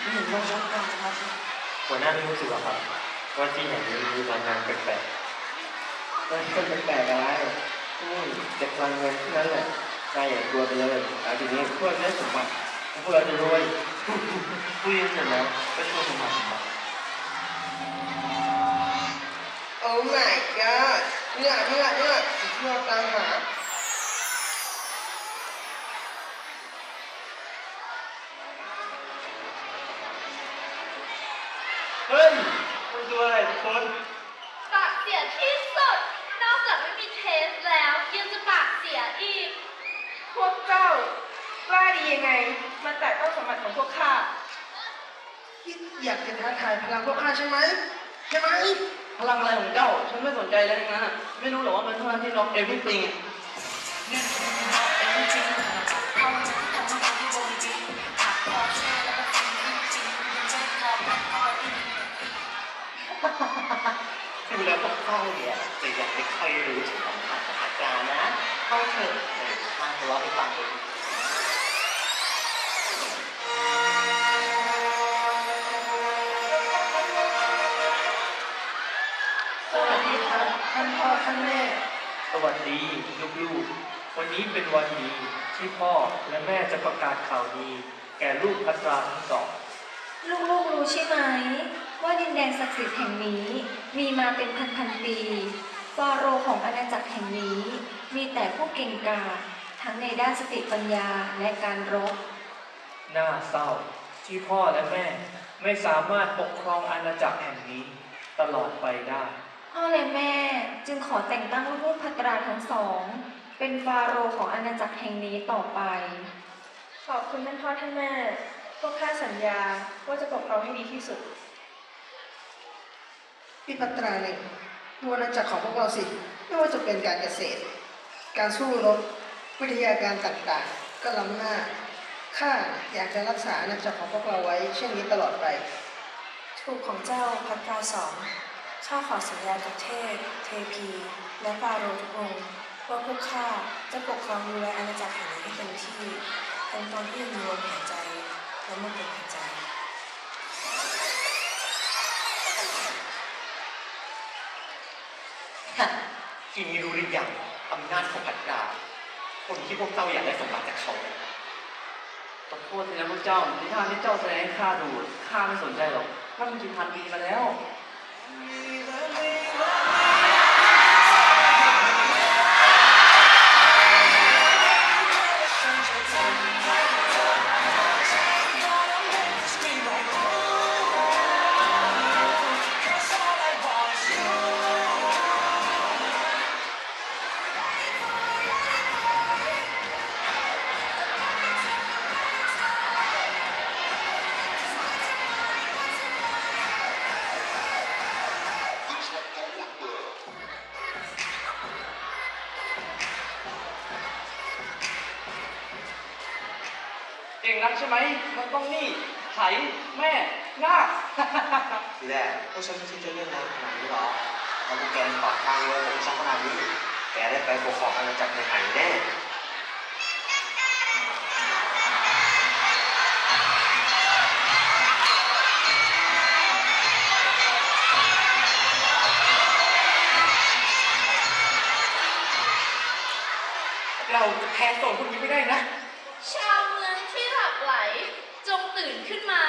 ไม่เห็นว่าชัดกันครับหัวหน้าไม่รู้สึกหรอครับว่าที่แห่งนี้มีพลังงานแปลกมันเป็นแปลกๆอะไรอืมเจ็บพลังเงินที่นั้นแหละนายอย่ากลัวไปเลยแต่ทีนี้พวกได้สมบัติพวกเราจะรวยๆคุยกันเสร็จแล้วก็ชวนผมมาผมมาโอ้ my god เนี่ยเนี่ยเนี่ยสิ่งที่เราตามหา เฮ้ยมันคืออะไรทุกคน ปากเสียที่สุด นอกจากไม่มีเทสแล้ว ยังจะปากเสียอีก พวกเจ้ากล้าดี ยังไงมาแตะต้องสมบัติของพวกข้าคิดอยากจะท้าทายพลังพวกข้าใช่ไหมใช่ไหมพลังอะไรของเจ้า ฉันไม่สนใจแล้วทั้งนั้นอะไม่รู้หรอกว่ามันเท่านั้นที่น็อกเอวิติงดูแล้วพวกเจ้าเนี่ยจะอยากไม่ค่อยรู้ถึงคำถามของอาจารย์นะเข้าเถอะเออทางหัวไปฟังเอง วัสดีลูกๆ วันนี้เป็นวันดีที่พ่อและแม่จะประกาศข่าวดี แก่ลูกพัตราทั้งสอง ลูกๆรู้ใช่ไหม ว่าดินแดนศักดิ์สิทธิ์แห่งนี้มีมาเป็นพันๆปีฟาโรห์ของอาณาจักรแห่งนี้ มีแต่ผู้เก่งกาจทั้งในด้านสติปัญญาและการรบ น่าเศร้าที่พ่อและแม่ไม่สามารถปกครองอาณาจักรแห่งนี้ตลอดไปได้ พ่อและแม่จึงขอแต่งตั้งลูกๆพัตราทั้งสอง เป็นฟาโรห์ของอาณาจักรแห่งนี้ต่อไป ขอบคุณท่านพ่อท่านแม่ พวกข้าสัญญาว่าจะปกครองให้ดีที่สุด พี่พัตราเนี่ยดูอาณาจักรของพวกเราสิ ไม่ว่าจะเป็นการเกษตร การสู้รบ วิทยาการต่างๆ ก็ล้ำหน้า ข้าอยากจะรักษาอาณาจักรของพวกเราไว้เช่นนี้ตลอดไป ถูกของเจ้าพัตราสอง ข้าขอสัญญากับเทพ เทพี และฟาโรห์ทุกองค์ว่าพวกข้าจะปกครองดูแลอาณาจักรแห่งนี้ให้เต็มที่ทั้งตอนที่ยังมีลมหายใจและเมื่อเป็นหายใจทีนี้รู้หรือยังอำนาจของพัตราคนที่พวกเจ้าอยากได้สมบัติจากเขาขอโทษทีนะพวกเจ้าในทางที่เจ้าแสดงให้ข้าดูข้าไม่สนใจหรอกนั่นมันกี่พันปีมาแล้ว ก่งนักใช่ไหม มันต้องนี่ ไถ แม่นาค ทีแรกพวกฉันไม่คิดจะเรื่องนานขนาดนี้หรอกเราพวกแกขวางทางเลยผมช่องขนาดนี้ แกได้ไปปกครองอาณาจักรในหายแน่ เราจะแพ้โซนพวกนี้ไม่ได้นะ ชาวเมืองที่หลับไหล จงตื่ นขึ้นมา